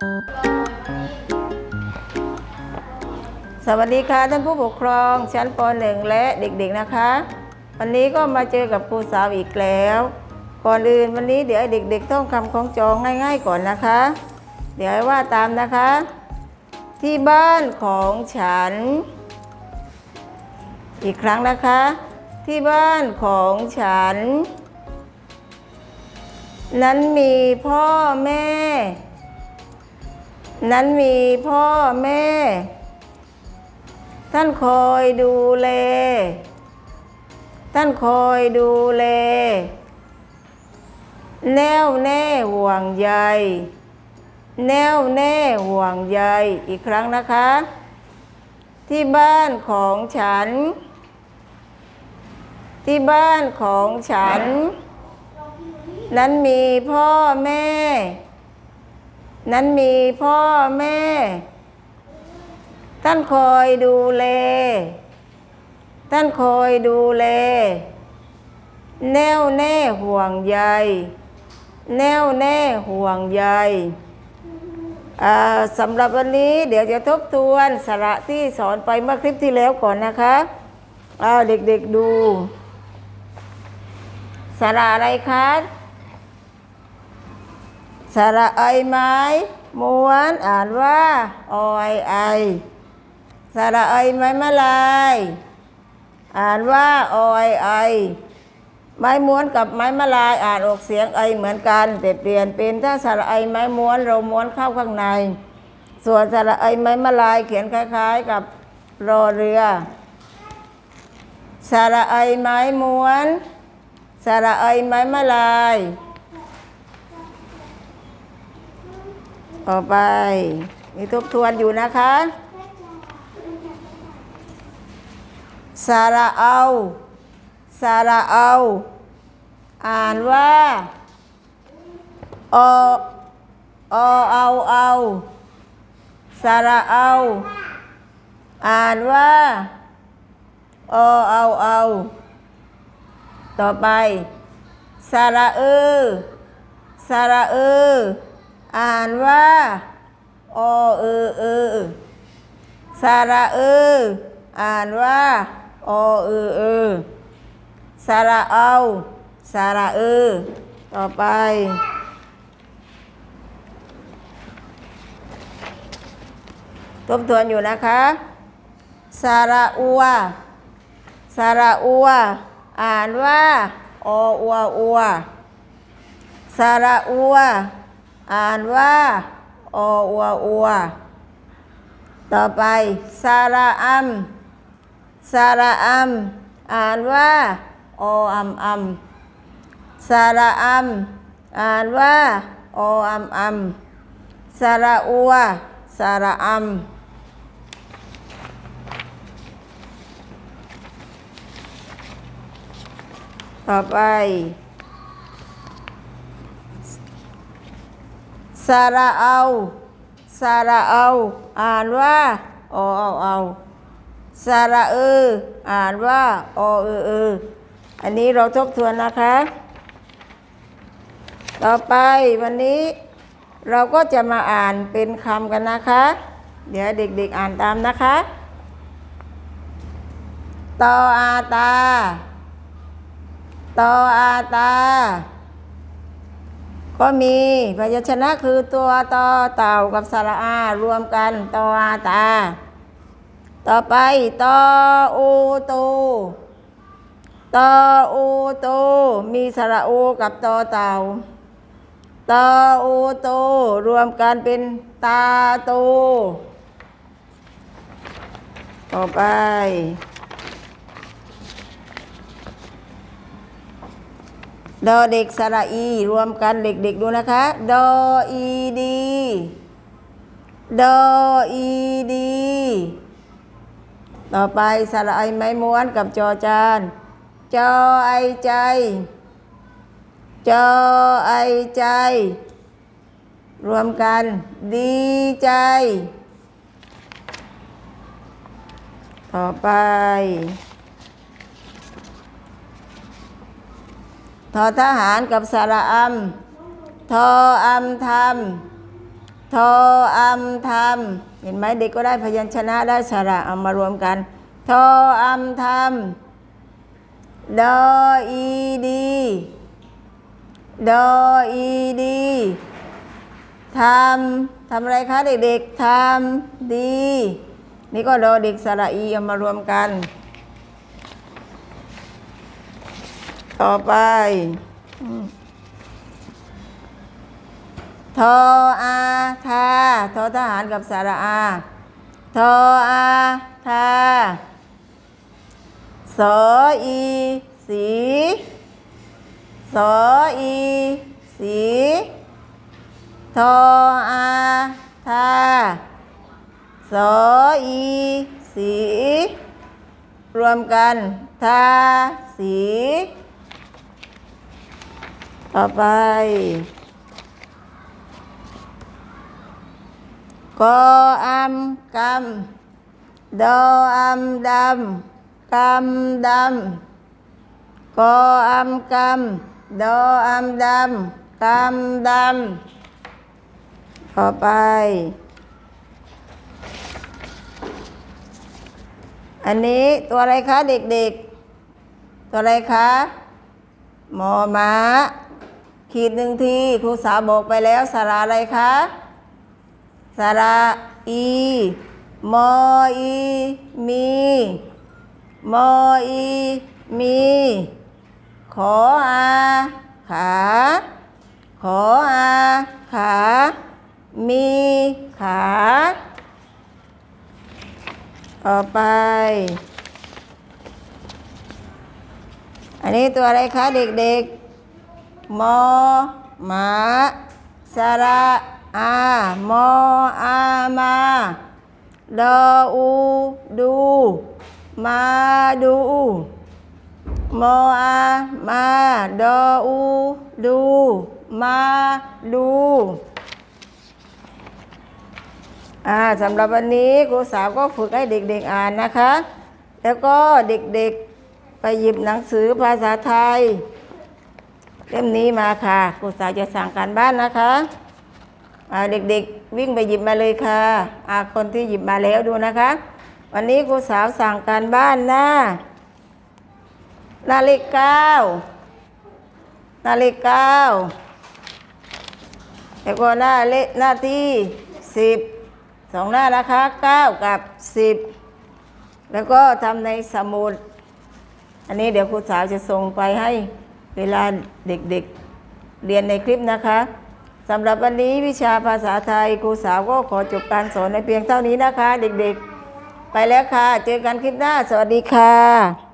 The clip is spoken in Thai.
สวัสดีค่ะท่านผู้ปกครองชั้นป .1 และเด็กๆนะคะ วันนี้ก็มาเจอกับครูสาวอีกแล้ว ก่อนอื่นวันนี้เดี๋ยวเด็ก ๆ ต้องคำของจองง่าย ๆ ก่อนนะคะ เดี๋ยวว่าตามนะคะ ที่บ้านของฉัน อีกครั้งนะคะ ที่บ้านของฉัน นั้นมีพ่อแม่ นั้นมีพ่อแม่ ท่านคอยดูแล ท่านคอยดูแล แน่วแน่ห่วงใย แน่วแน่ห่วงใย อีกครั้งนะคะ ที่บ้านของฉัน ที่บ้านของฉัน นั้นมีพ่อแม่ นั้นมีพ่อแม่ ท่านคอยดูแล ท่านคอยดูแล แน่วแน่ห่วงใย แน่วแน่ห่วงใยสำหรับวันนี้เดี๋ยวจะทบทวนสาระที่สอนไปเมื่อคลิปที่แล้วก่อนนะคะเอาเด็กๆดูสาระอะไรคะ สาระไอไม้ม้วนอ่านว่าออยไอสระไอไม้มะลาย อ่านว่าออยไอ ไม้ม้วนกับไม้มะลายอ่านออกเสียงไอเหมือนกัน แต่เปลี่ยนเป็นถ้าสระไอไม้ม้วนเราม้วนเข้าข้างใน ส่วนสระไอไม้มะลายเขียนคล้าย ๆ กับรอเรือสระไอไม้ม้วนสระไอไม้มะลาย ต่อไปมีทบทวนอยู่นะคะสาระเอาสาระเอา อ่านว่าออเอาเอาสาระเอา อ่านว่าอเอาเอา ต่อไปสาระเออสาระเออ อ่านว่าอเออเออสาระเออ อ่านว่าอเออเออสาระเอาสาระเออ ต่อไป ทบทวนอยู่นะคะสาระอัวสาระอัว อ่านว่าออัวอัวสาระอัว อ่านว่าออัวอัว ต่อไปสาระอัมสาระอัมอ่านว่าออัมอัมสาระอัมอ่านว่าออัมอัมสาระอัวสาระอัมต่อไป สาระเอาสาระเอา อ่านว่าอเอาเอาสาระเออ อ่านว่าอเออเออ อันนี้เราทบทวนนะคะ ต่อไปวันนี้เราก็จะมาอ่านเป็นคำกันนะคะ เดี๋ยวเด็กๆอ่านตามนะคะ ตออาตา ตออาตา ก็มีพยัญชนะคือตัวตอเต่ากับสระอารวมกันตออาตา ต่อไปตออูตูตออูตูมีสระอูกับตอเต่าตออูตูรวมกันเป็นตาตูต่อไป ดอเด็กสระอี รวมกันเด็กๆดูนะคะ ดออีดี ดออีดี ต่อไปสระไอไม้ม้วนกับจอจาน จอไอใจ จอไอใจ รวมกัน ดีใจ ต่อไป ทอทหารกับสระอัมทออัมทำทออัมทำเห็นไหมเด็กก็ได้พยัญชนะได้สระเอามารวมกัน ทออัมทำดออีดีดออีดีทำทำอะไรคะเด็กๆทำดี นี่ก็ดอเด็กสระอีเอามารวมกัน ต่อไปทออาทาทอทหารกับสระอาทออาทาสออีสีสออีสีทออาทาสออีสี รวมกันทาสี ต่อไป กออัมกำดออัมดำกำดำกออัมกำดออัมดำกำดำต่อไป อันนี้ตัวอะไรคะเด็กๆ ตัวอะไรคะหมอม้า ขีดหนึ่งทีครูสาวบอกไปแล้วสาระอะไรคะสาระอีมออีมีมออีมีขออาขาขออาขา มีขา ต่อไป อันนี้ตัวอะไรคะเด็กๆ มอหมาสระอามออามาดออูดู มาดูมออามาดออูดู มาดูอ่าสำหรับวันนี้ครูสาวก็ฝึกให้เด็กๆอ่านนะคะ แล้วก็เด็กๆไปหยิบหนังสือภาษาไทย เล่มนี้มาค่ะครูสาวจะสั่งการบ้านนะคะเด็กๆวิ่งไปหยิบมาเลยค่ะอาคนที่หยิบมาแล้วดูนะคะ วันนี้ครูสาวสั่งการบ้านหน้าหนาเลขเก้าหนาเลขเก้าแล้วก็หน้าเลขหน้าที่สิบสองหน้านะคะ9กับ10แล้วก็ทำในสมุด อันนี้เดี๋ยวครูสาวจะส่งไปให้ เวลาเด็กๆเรียนในคลิปนะคะสำหรับวันนี้วิชาภาษาไทยครูสาวก็ขอจบการสอนในเพียงเท่านี้นะคะ เด็กๆ ไปแล้วค่ะ เจอกันคลิปหน้า สวัสดีค่ะ